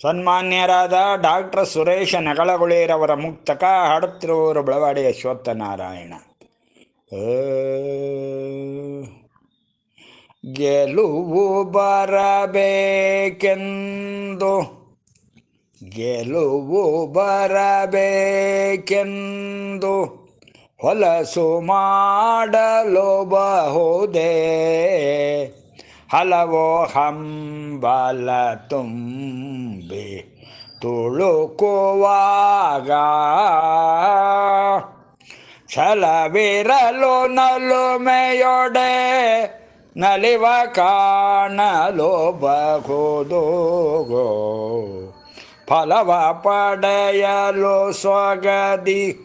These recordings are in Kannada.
ಸನ್ಮಾನ್ಯರಾದ ಡಾಕ್ಟರ್ ಸುರೇಶ ನಗಳಗುಳೇರವರ ಮುಕ್ತಕ ಹಾಡುತ್ತಿರುವವರು ಬೆಳವಾಡಿ ಅಶ್ವತ್ಥ ನಾರಾಯಣ ಗೆಲುವು ಬರಬೇಕೆಂದು ಗೆಲುವು ಬರಬೇಕೆಂದು ಹೊಲಸು ಮಾಡಲು ಬಹುದೇ ಹಲವು ಹಂಬಲ ತುಂಬಿ ತುಳುಕುವಾಗ. ಛಲವಿರಲು ನಲುಮೆಯೊಡೆ ನಲಿವ ಕಾಣಲು ಬಹುದೋಗೋ. ಫಲವ ಪಡೆಯಲು ಸ್ವಗದಿ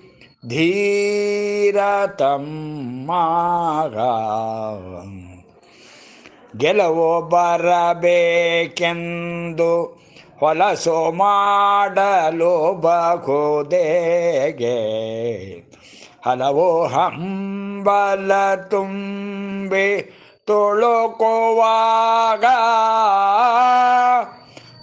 ಧೀರ ತಮ್ಮಾಗ ಗೆಲುವು ಬರಬೇಕೆಂದು ಹೊಲಸು ಮಾಡಲು ಬಹುದೇಗೆ. ಹಲವು ಹಂಬಲ ತುಂಬಿ ತುಳುಕುವಾಗ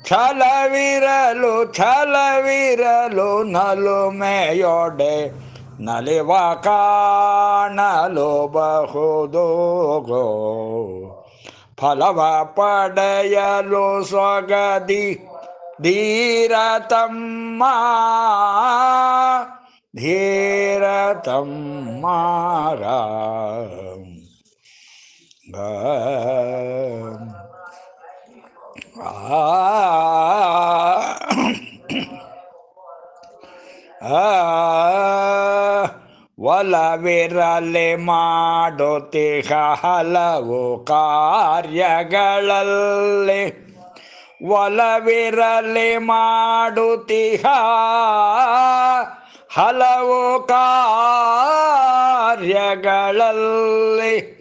ಛಲವಿರಲು ಛಲವಿರಲು ನಲುಮೆಯೊಡೆ ನಲಿವ ಕಾಣಲು ಬಹುದೋಗೋ. பலவ படையலோ சொகதி தீரதம்மா தீரதம் மாறாம் ஆ ಒಲವಿರಲಿ ಮಾಡುತ್ತಿಹ ಹಲವು ಕಾರ್ಯಗಳಲ್ಲಿ. ಒಲವಿರಲಿ ಮಾಡುತ್ತಿಹ ಹಲವು ಕಾರ್ಯಗಳಲ್ಲಿ.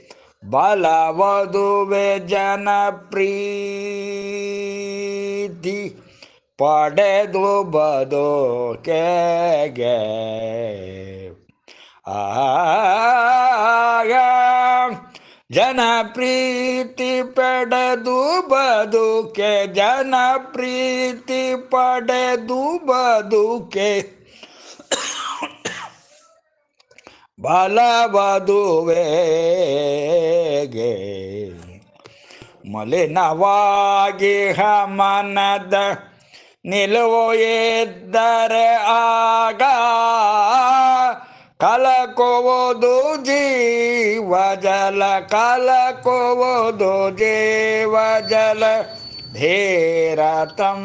ಬಲವದುವೆ ಜನಪ್ರೀತಿ ಪಡೆದು ಬದುಕೆಗೆ. ಆಗ. ಜನಪ್ರೀತಿ ಪಡೆದು ಬದುಕೆ ಜನಪ್ರೀತಿ ಪಡೆದು ಬದುಕೆ. ಬಲವದುವೆಗೆ ಮಲಿನವಾಗಿ ಮನದ ನಿಲುವು ಇದ್ದರೆ ಆಗ. कल कोवो दो जी वजल कल कोवो दो जे वजल धेरा तम